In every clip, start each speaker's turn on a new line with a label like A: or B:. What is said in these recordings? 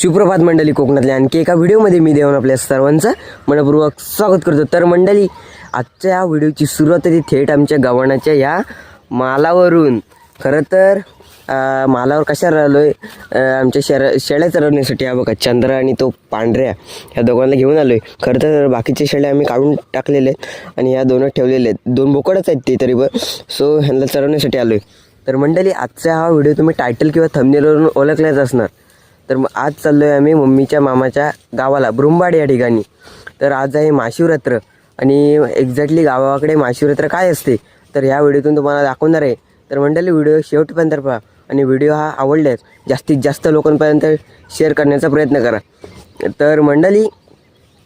A: सुप्रभात मंडळी कोकणातल्या आणखी एका व्हिडिओमध्ये मी देऊन आपल्या सर्वांचं मनपूर्वक स्वागत करतो. तर मंडळी आजच्या या व्हिडिओची सुरुवात आहे ती थेट आमच्या गव्हाणाच्या या मालावरून. खरं तर मालावर कशा राहिलो आहे आमच्या शेरा शेळ्या चरवण्यासाठी हा बघा चंद्र आणि तो पांढऱ्या ह्या दोघांना घेऊन आलो आहे खरं तर बाकीचे शेळ्या आम्ही काढून टाकलेले आहेत आणि ह्या दोन ठेवलेले आहेत. दोन बोकडच आहेत ते तरी पण. सो ह्यांना चरवण्यासाठी आलो आहे तर मंडळी आजचा हा व्हिडिओ तुम्ही टायटल किंवा थंबनेलवरून ओळखल्याच असणार. तर मग आज चाललो आहे आम्ही मम्मीच्या मामाच्या गावाला ब्रुंबाड या ठिकाणी. तर आज आहे माशिवरात्र आणि एक्झॅक्टली गावाकडे माशिवरात्र काय असते तर ह्या व्हिडिओतून तुम्हाला दाखवणार आहे. तर मंडळी व्हिडिओ शेवटपर्यंत पहा आणि व्हिडिओ हा आवडल्यास जास्तीत जास्त लोकांपर्यंत शेअर करण्याचा प्रयत्न करा. तर मंडळी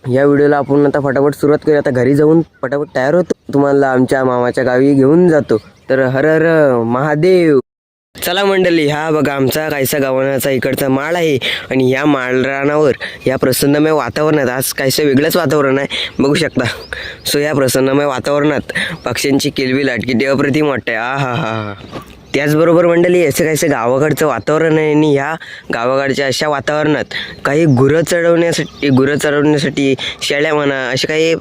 A: या व्हिडिओला आपण आता फटाफट सुरुवात करूया. आता घरी जाऊन फटाफट तयार होतो. तुम्हाला आमच्या मामाच्या गावी घेऊन जातो. तर हर हर महादेव! चला मंडळी हा बघा आमचा कायसा गावाचा इकडचा माळ आहे आणि या माळरानावर या प्रसन्नमय वातावरणात आज काहीसं वेगळंच वातावरण आहे बघू शकता. सो या प्रसन्नमय वातावरणात पक्ष्यांची किलबिल लाटकी अप्रतिम वाटते आ हा हा हा. त्याचबरोबर मंडळी असं काहीसं गावाकडचं वातावरण आहे आणि ह्या गावाकडच्या अशा वातावरणात काही गुरं चढवण्यासाठी गुरं चढवण्यासाठी शेळ्या म्हणा असे काही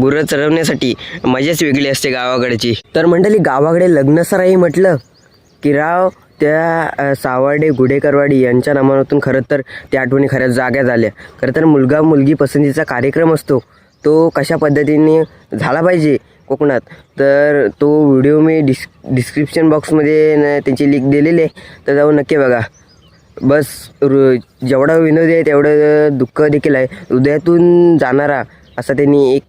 A: गुरं चढवण्यासाठी मजाच वेगळी असते गावाकडची. तर मंडळी गावाकडे लग्नसराई म्हटलं किराव त्या अ, सावर्डे गुढेकरवाडी यांच्या नामातून खरं तर त्या आठवणी खऱ्या जाग्या झाल्या. खरं तर मुलगा मुलगी पसंतीचा कार्यक्रम असतो. तो कशा पद्धतीने झाला पाहिजे कोकणात? तर तो व्हिडिओ मी डिस् डिस्क्रिप्शन बॉक्समध्ये न त्यांची लिंक दिलेली आहे. तर जाऊन नक्की बघा. बस रु जेवढा विनोद आहे तेवढं दुःख देखील आहे. हृदयातून जाणारा असा त्यांनी एक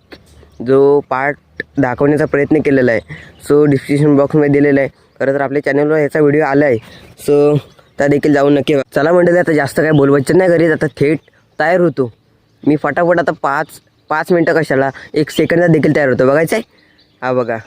A: जो पार्ट दाखवण्याचा प्रयत्न केलेला आहे. सो डिस्क्रिप्शन बॉक्समध्ये दिलेला आहे. खरं तर आपल्या चॅनलवर याचा व्हिडिओ आला आहे सो त्या देखील जाऊन नक्की चला मंडळी आता जास्त काय बोलवायचं नाही घरी. आता थेट तयार होतो. मी फटाफट आता पाच पाच मिनटं कशाला एक सेकंदात देखील तयार होतो. बघायचं आहे हा बघा.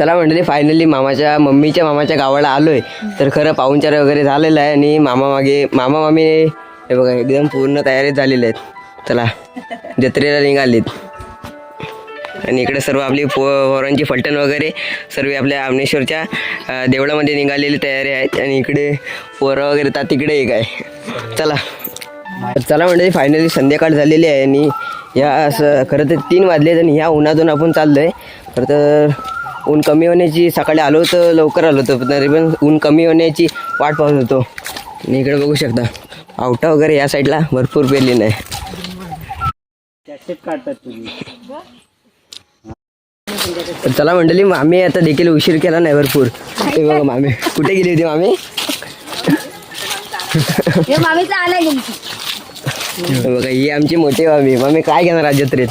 A: चला मंडळी फायनली मामाच्या मम्मीच्या मामाच्या गावाला आलो आहे तर खरं पाहुणचार वगैरे झालेलं आहे आणि मामा मागे मामा मामी हे बघा एकदम पूर्ण तयारीत झालेले आहेत. चला जत्रेला निघालीत. आणि इकडे सर्व आपली पो पोरांची फलटण वगैरे सर्व आपल्या आमनेश्वरच्या देवळामध्ये निघालेली तयारी आहेत. आणि इकडे पोरं वगैरे तर तिकडे एक आहे. चला. चला म्हणजे फायनली संध्याकाळ झालेली आहे आणि या असं खरं तर तीन वाजले आणि ह्या उन्हातून आपण चाललो आहे खरं तर ऊन कमी होण्याची सकाळी आलो होतो लवकर आलो होतो तरी पण ऊन कमी होण्याची वाट पाहत होतो. आणि इकडे बघू शकता आवटा वगैरे या साईडला भरपूर पेरलेलं आहे. तर चला मंडळी मामी आता देखील उशीर केला नाही भरपूर. ते बघा मामी कुठे गेली होती मामी? बघा ही आमची मोठी मामी. मामी काय घेणार आज जत्रेत?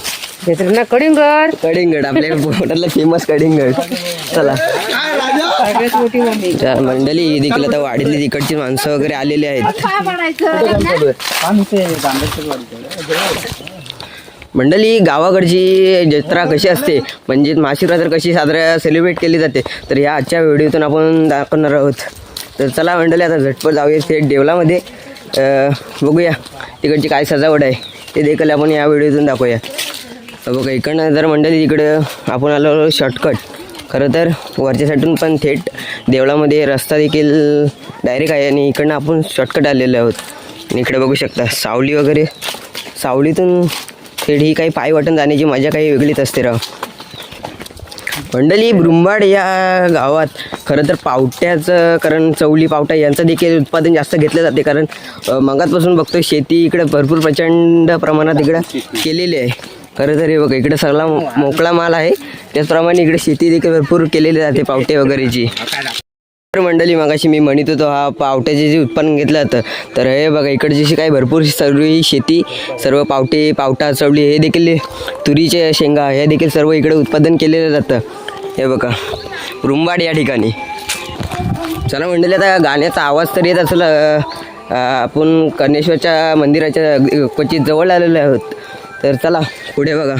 B: मित्रांनो कडिंगड
A: कडिंगड आपल्या पोटातलं फेमस कडिंगड चला.
B: सगळ्यात मोठी मम्मी.
A: तर मंडळी देखील आता वाडीतली तिकडची माणसं वगैरे आलेली आहेत. मंडळी गावाकडची जत्रा कशी असते? म्हणजे महाशिवरात्र कशी साजरा सेलिब्रेट केली जाते. तर ह्या आजच्या व्हिडिओतून आपण दाखवणार आहोत. तर चला मंडळी आता झटपट जाऊया थेट देवलामध्ये. अं, बघूया तिकडची काय सजावट आहे. ते देखील आपण या व्हिडिओतून दाखवूया. बघा इकडनं जर मंडळी इकडं आपण आलो शॉर्टकट खरं तर वरच्या पण थेट देवळामध्ये रस्ता देखील डायरेक्ट आहे आणि इकडनं आपण शॉर्टकट आलेलो आहोत. आणि इकडे बघू शकता सावली वगैरे. सावलीतून थेट ही काही पाय वाटून जाण्याची मजा काही वेगळीच असते राव. मंडली ब्रुंबाड या गावात खरं तर पावट्याचं कारण चवली पावटा यांचं देखील उत्पादन जास्त घेतलं जाते. कारण मगातपासून बघतो शेती इकडे भरपूर प्रचंड प्रमाणात इकडं केलेली आहे. खरं तर हे बघा इकडे सगळा मोकळा माल आहे. त्याचप्रमाणे इकडे शेती देखील भरपूर केलेली जाते पावटे वगैरेची. तर मंडळी मगाशी मी म्हणत होतो हा पावट्याचे जे उत्पन्न घेतलं जातं तर हे बघा इकडची जी काही भरपूर सर्व ही शेती सर्व पावटे पावटा चवली हे देखील तुरीचे शेंगा हे देखील सर्व इकडे उत्पादन केलेलं जातं. हे बघा रुंबाड या ठिकाणी. चला मंडळी आता गाण्याचा आवाज तर येत असला आपण कर्णेश्वरच्या मंदिराच्या क्वचित जवळ आलेलो आहोत. तर चला पुढे बघा.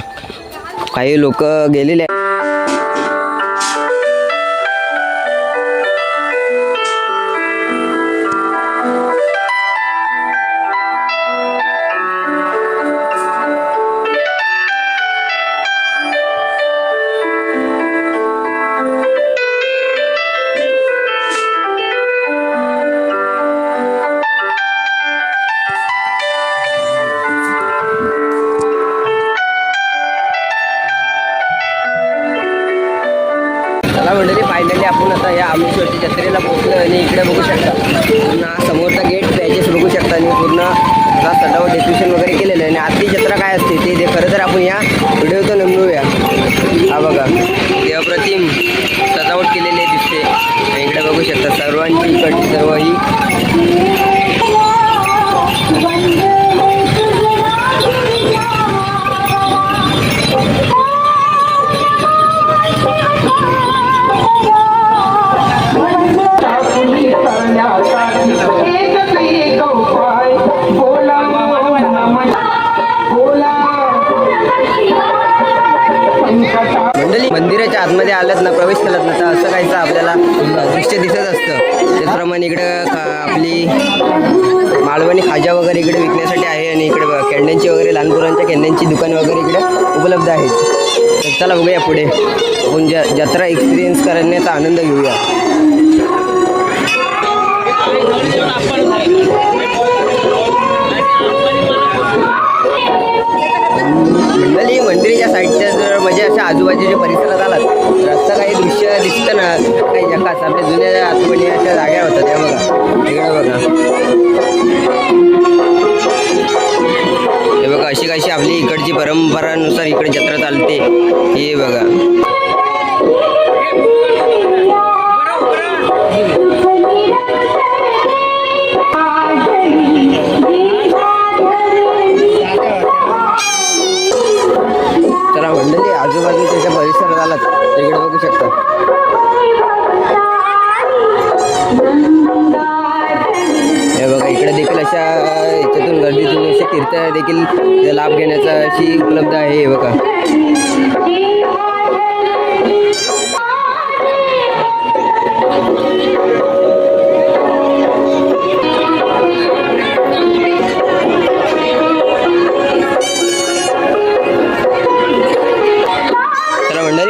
A: काही लोक गेलेले आतमध्ये आलंच ना प्रवेश केलात ना तर असं काहीच आपल्याला दृश्य दिसत असतं. त्याचप्रमाणे इकडं आपली मालवणी खाजा वगैरे इकडे विकण्यासाठी आहे आणि इकडे बघा वगैरे लहान मुलांच्या कॅन्ड्यांची दुकान वगैरे इकडे उपलब्ध आहेत तर चला बघूया पुढे. आपण जत्रा एक्सपिरियन्स करण्याचा आनंद घेऊया. काही आपल्या जुन्या आठवणी अशा जाग्या होत्या त्या बघा. इकडे बघा. हे बघा अशी कशी आपली इकडची परंपरानुसार इकडे जत्रा चालते हे बघा. चला मंडळी आजूबाजूच्या परिसरात आलात तिकडे बघू शकता. याच्यातून गर्दीतून असे तीर्थ देखील लाभ घेण्याचा अशी उपलब्ध आहे हे बघा.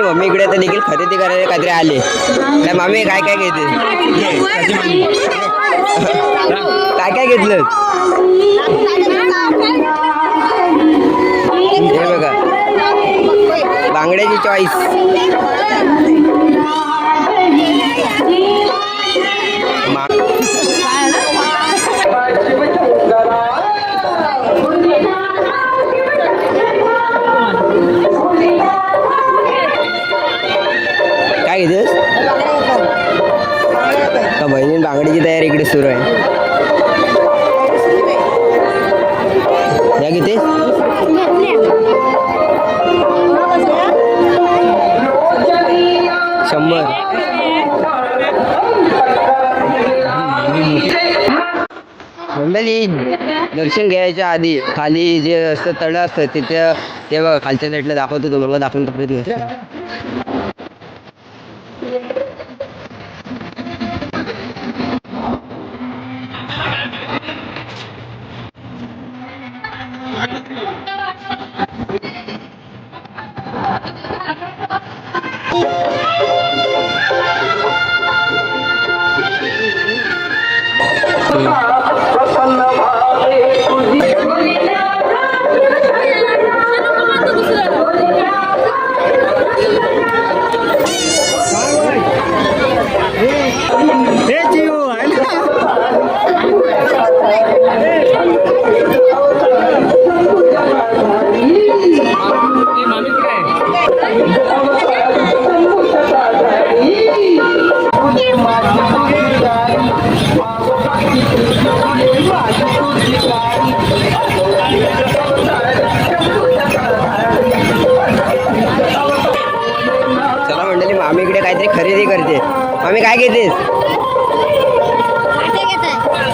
A: मम्मी इकडे आता देखील खरेदी करायला काहीतरी आले. काय मामी काय काय घेते? काय काय घेतलं? हे बघा. बांगड्याची चॉईस मंडळी दर्शन घ्यायच्या आधी खाली जे असतं तळं असतं तिथं ते बघा खालच्या साईडला दाखवतो तुम्हाला दाखवून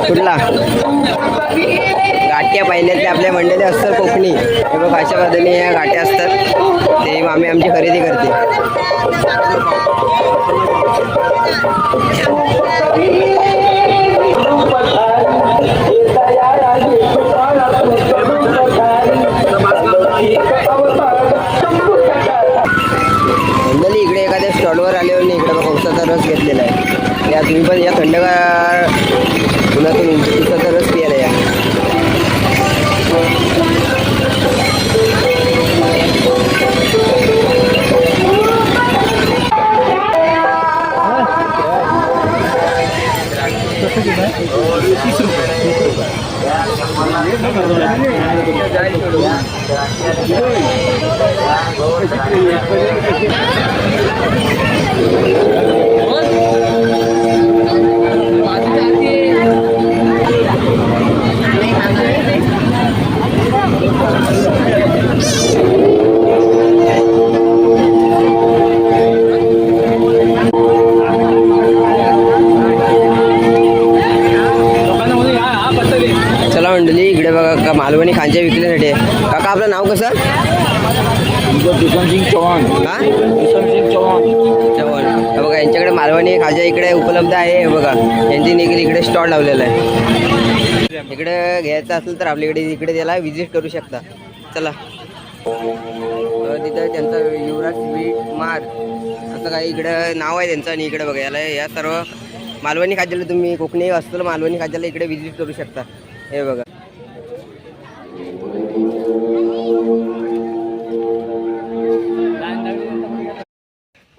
A: कुठला गाठ्या पहिल्यातल्या आपल्या मंडळी असतात कोकणी. हे बघ अशा पद्धतीने या गाठ्या असतात. ते आम्ही आमची खरेदी करते. मंडळी इकडे एखाद्या स्टॉलवर आले आणि इकडे पावसाचा रस घेतलेला आहे. या तुम्ही पण या थंडगार उन्हातून उसाचा रस प्यायला या चला मालवणी खांच्या विकण्यासाठी आहे. काका आपलं नाव कसं?
C: दुष्यंत सिंग चौहान
A: हा?
C: दुष्यंत सिंग चौहान
A: जेवण हे बघा यांच्याकडे मालवणी खाजा इकडे उपलब्ध आहे. हे बघा यांची देखील इकडे स्टॉल लावलेला आहे. इकडे घ्यायचं असेल तर आपल्याकडे इकडे त्याला व्हिजिट करू शकता. चला. अं, तिथं त्यांचा युवराज स्वीट मार. असं काही इकडं नाव आहे त्यांचं आणि इकडे बघा याला या सर्व मालवणी खाद्याला तुम्ही कोकणी असतं मालवणी खाद्याला इकडे व्हिजिट करू शकता. हे बघा.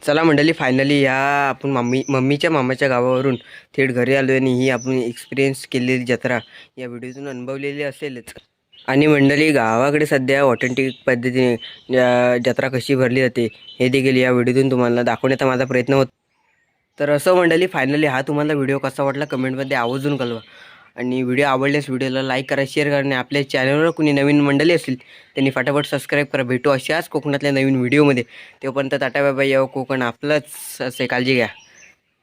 A: चला मंडळी फायनली या आपण मम्मी मम्मीच्या मामाच्या गावावरून थेट घरी आलो आणि ही आपण एक्सपिरियन्स केलेली जत्रा या व्हिडिओतून अनुभवलेली असेलच. आणि मंडळी गावाकडे सध्या ऑथेंटिक पद्धतीने जत्रा कशी भरली जाते हे देखील या व्हिडिओतून तुम्हाला दाखवण्याचा माझा प्रयत्न होत. तर असं मंडळी फायनली हा तुम्हाला व्हिडिओ कसा वाटला कमेंटमध्ये आवर्जून कळवा. आणि व्हिडिओ आवडल्यास व्हिडिओला लाईक करा शेअर करा आणि आपल्या चॅनलवर कुणी नवीन मंडळी असतील त्यांनी फटाफट सबस्क्राईब करा. भेटू अशाच कोकणातल्या नवीन व्हिडिओमध्ये तोपर्यंत टाटा बाबा यावं कोकण आपलंच असे काळजी घ्या.